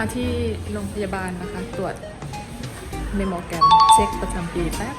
มาที่โรงพยาบาลนะคะ ตรวจเมโมแกรมเช็คประจำปีแป๊บ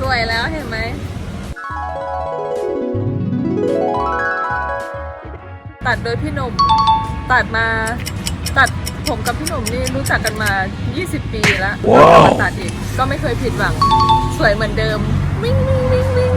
สวยแล้วเห็นไหม ตัดโดยพี่หนุ่ม ตัดมาตัดผมกับพี่หนุ่มนี่รู้จักกันมา 20 ปีแล้วว้าวมาตัดอีกก็ไม่เคยผิดหวัง สวยเหมือนเดิม วิ่งวิ่งวิ่งวิ่ง